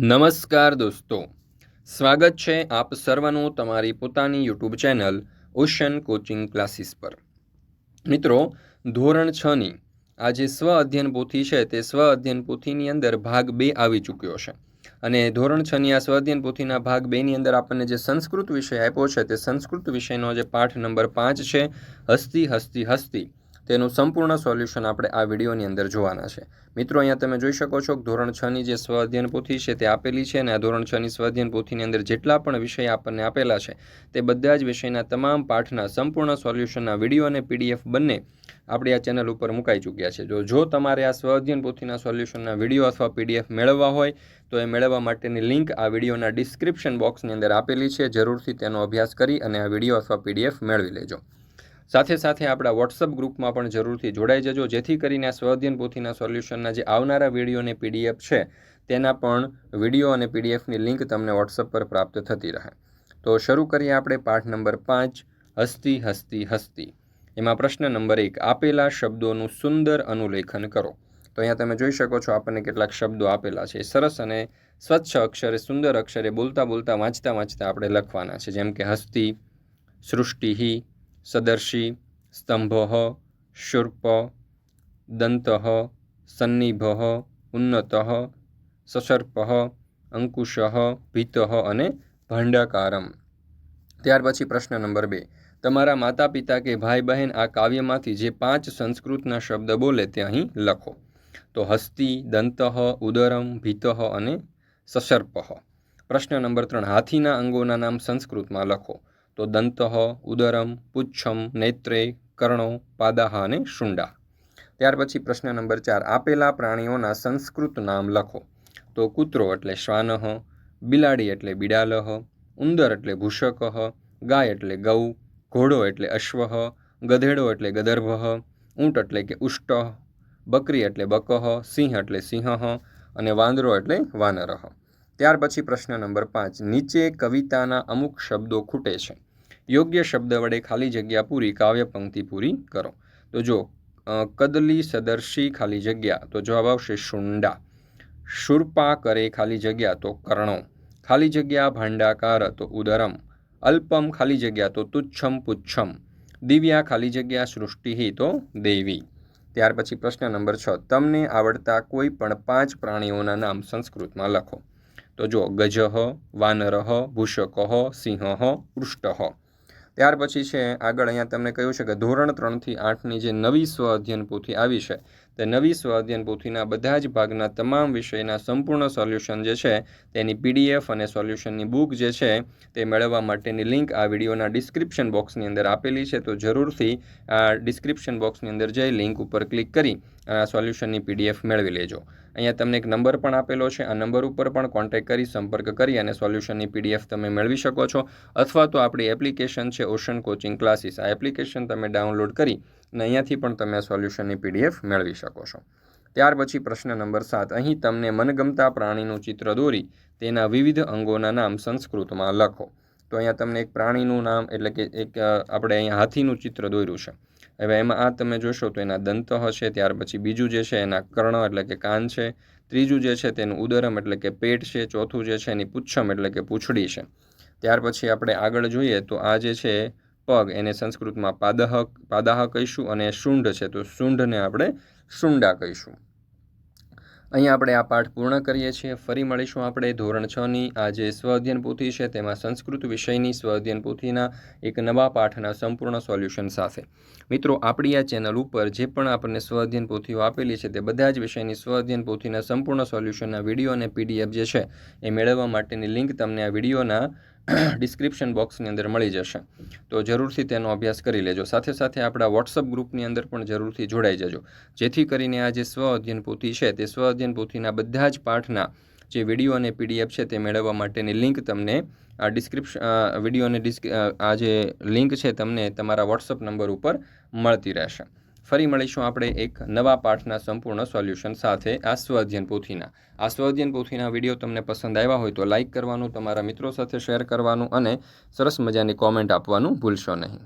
નમસ્કાર દોસ્તો. સ્વાગત છે આપ સર્વનું તમારી પોતાની YouTube channel Ocean Coaching Classes પર. મિત્રો, ધોરણ છની આ જે સ્વ અધ્યયન પોથી છે તે સ્વ અધ્યયન પોથીની અંદર ભાગ બે આવી ચૂક્યો છે. અને ધોરણ છની આ સ્વ અધ્યયન પોથીના ભાગ બેની અંદર આપણને જે સંસ્કૃત વિષય આપ્યો છે તે સંસ્કૃત વિષયનો જે પાઠ નંબર પાંચ છે, હસ્તી હસ્તી હસ્તી તેનું સંપૂર્ણ સોલ્યુશન આપણે આ વિડીયોની અંદર જોવાના છે. મિત્રો, અહીંયા તમે જોઈ શકો છો કે ધોરણ છની જે સ્વ અધ્યયન પોથી છે તે આપેલી છે અને આ ધોરણ છની સ્વ અધ્યયન પોથીની અંદર જેટલા પણ વિષય આપણને આપેલા છે, તે બધા જ વિષયના તમામ પાઠના સંપૂર્ણ સોલ્યુશનના વીડિયો અને પીડીએફ બંને આપણી આ ચેનલ ઉપર મુકાઈ ચૂક્યા છે. જો જો તમારે આ સ્વાધ્યન પોથીના સોલ્યુશનના વીડિયો અથવા પીડીએફ મેળવવા હોય, તો એ મેળવવા માટેની લિંક આ વિડીયોના ડિસ્ક્રિપ્શન બોક્સની અંદર આપેલી છે. જરૂરથી તેનો અભ્યાસ કરી અને આ વીડિયો અથવા પીડીએફ મેળવી લેજો. સાથે સાથે આપણા વોટ્સઅપ ગ્રુપમાં પણ જરૂરથી જોડાઈ જજો. જેથી કરીને આ સ્વઅધ્યયન પોથીના સોલ્યુશનના જે આવનારા વીડિયો અને પીડીએફ છે, તેના પણ વીડિયો અને પીડીએફની લિંક તમને વોટ્સઅપ પર પ્રાપ્ત થતી રહે. તો શરૂ કરીએ આપણે પાઠ નંબર પાંચ, હસ્તી હસ્તી હસ્તી. એમાં પ્રશ્ન નંબર એક, આપેલા શબ્દોનું સુંદર અનુલેખન કરો. તો અહીંયા તમે જોઈ શકો છો આપણને કેટલાક શબ્દો આપેલા છે. સરસ અને સ્વચ્છ અક્ષરે, સુંદર અક્ષરે બોલતા બોલતા વાંચતા વાંચતા આપણે લખવાના છે. જેમ કે હસ્તી સૃષ્ટિ સદર્શી સ્તંભ શુર્પ દંત સન્નિભ ઉન્નત સસર્પ અંકુશ ભીત અને ભાંડાકારમ. ત્યાર પછી પ્રશ્ન નંબર બે. તમારા માતા પિતા કે ભાઈ બહેન આ કાવ્યમાંથી જે પાંચ સંસ્કૃતના શબ્દ બોલે તે અહીં લખો. તો હસ્તી, દંત, ઉદરમ, ભીત અને સસર્પ પ્રશ્ન નંબર ત્રણ. હાથીના અંગોના નામ સંસ્કૃતમાં લખો. તો દંત, ઉદરમ, પુચ્છમ, નેત્રે, કર્ણો, પાદાહ અને શુંડા. ત્યાર પછી પ્રશ્ન નંબર ચાર. આપેલા પ્રાણીઓના સંસ્કૃત નામ લખો. તો કૂતરો એટલે શ્વાનહ બિલાડી એટલે બિડાલહ ઉંદર એટલે ભૂષકહ ગાય એટલે ગૌ, ઘોડો એટલે અશ્વહ ગધેડો એટલે ગદર્ભ ઊંટ એટલે કે ઉષ્ટ, બકરી એટલે બકહ સિંહ એટલે સિંહ અને વાંદરો એટલે વાનરહ ત્યાર પછી પ્રશ્ન નંબર પાંચ. નીચે કવિતાના અમુક શબ્દો ખૂટે છે. યોગ્ય શબ્દ વડે ખાલી જગ્યા પૂરી, કાવ્ય પંક્તિ પૂરી કરો. તો જો કદલી સદર્શી ખાલી જગ્યા, તો જવાબ આવશે શુંડા. શુરપા કરે ખાલી જગ્યા, તો કર્ણો. ખાલી જગ્યા ભાંડાકાર, તો ઉદરમ. અલ્પમ ખાલી જગ્યા, તો તુચ્છમ પુચ્છમ. દિવ્યા ખાલી જગ્યા, સૃષ્ટિ તો દેવી. ત્યાર પછી પ્રશ્ન નંબર છ. તમને આવડતા કોઈ પણ પાંચ પ્રાણીઓના નામ સંસ્કૃતમાં લખો. તો જો ગજહ વાનરહ ભૂષકહ સિંહ, પૃષ્ઠ. ત્યાર પછી છે આગળ અહીંયા તમને કહ્યું છે કે ધોરણ ત્રણથી આઠની જે નવી સ્વ અધ્યયન પોથી આવી છે તે નવી સ્વાધ્યન પોથીના બધા જ ભાગના તમામ વિષયના સંપૂર્ણ સોલ્યુશન જે છે, તેની પીડીએફ અને સોલ્યુશનની બુક જે છે, તે મેળવવા માટેની લિંક આ વિડીયોના ડિસ્ક્રિપ્શન બોક્સની અંદર આપેલી છે. તો જરૂરથી આ ડિસ્ક્રિપ્શન બોક્સની અંદર જઈ લિંક ઉપર ક્લિક કરી આ સોલ્યુશનની પીડીએફ મેળવી લેજો. અહીંયા તમને એક નંબર પણ આપેલો છે. આ નંબર ઉપર પણ કોન્ટેક કરી, સંપર્ક કરી અને સોલ્યુશનની પીડીએફ તમે મેળવી શકો છો. અથવા તો આપણી એપ્લિકેશન છે ઓશન કોચિંગ ક્લાસીસ. આ એપ્લિકેશન તમે ડાઉનલોડ કરી અને અહીંયાથી પણ તમે સોલ્યુશનની પીડીએફ મેળવી શકો છો. ત્યાર પછી પ્રશ્ન નંબર સાત. અહીં તમને મનગમતા પ્રાણીનું ચિત્ર દોરી તેના વિવિધ અંગોના નામ સંસ્કૃતમાં લખો. તો અહીંયા તમને એક પ્રાણીનું નામ એટલે કે એક આપણે અહીંયા હાથીનું ચિત્ર દોર્યું છે. હવે એમાં આ તમે જોશો તો એના દંત હશે, ત્યાર પછી બીજું જે છે એના કર્ણ એટલે કે કાન છે, ત્રીજું જે છે તેનું ઉદરમ એટલે કે પેટ છે, ચોથું જે છે એની પૂચ્છમ એટલે કે પૂંછડી છે. ત્યાર પછી આપણે આગળ જોઈએ તો આ જે છે પગ, એને સંસ્કૃતમાં પાદહ પાદાહ કહીશું અને શુંઢ છે, તો શુંઢને આપણે શુંડા કહીશું. અહીંયા આપણે આ પાઠ પૂર્ણ કરીએ છીએ. ફરી મળીશું આપણે ધોરણ છની આ જે સ્વઅધ્યયન પોથી છે, તેમાં સંસ્કૃત વિષયની સ્વઅધ્યયન પોથીના એક નવા પાઠના સંપૂર્ણ સોલ્યુશન સાથે. મિત્રો, આપણી આ ચેનલ ઉપર જે પણ આપણને સ્વઅધ્યયન પોથીઓ આપેલી છે, તે બધા જ વિષયની સ્વઅધ્યયન પોથીના સંપૂર્ણ સોલ્યુશનના વીડિયો અને પીડીએફ જે છે, એ મેળવવા માટેની લિંક તમને આ વિડીયોના ડિસ્ક્રિપ્શન બોક્સની અંદર મળી જશે. તો જરૂરથી તેનો અભ્યાસ કરી લેજો. સાથે સાથે આપણા વોટ્સઅપ ગ્રુપની અંદર પણ જરૂરથી જોડાઈ જજો. જેથી કરીને આ જે સ્વ અધ્યયન પોથી છે, તે સ્વ અધ્યયન પોથીના બધા જ પાઠના જે વીડિયો અને પીડીએફ છે, તે મેળવવા માટેની લિંક તમને આ ડિસ્ક્રિપ્શન વીડિયો અને ડિસ્ક આ જે લિંક છે, તમને તમારા વોટ્સઅપ નંબર ઉપર મળતી રહેશે. ફરી મળીશું આપણે એક નવા પાઠના સંપૂર્ણ સોલ્યુશન સાથે આ સ્વઅધ્યયન પોથીના. આ સ્વઅધ્યયન પોથીના વીડિયો તમને પસંદ આવ્યા હોય તો લાઇક કરવાનું, તમારા મિત્રો સાથે શેર કરવાનું અને સરસ મજાની કોમેન્ટ આપવાનું ભૂલશો નહીં.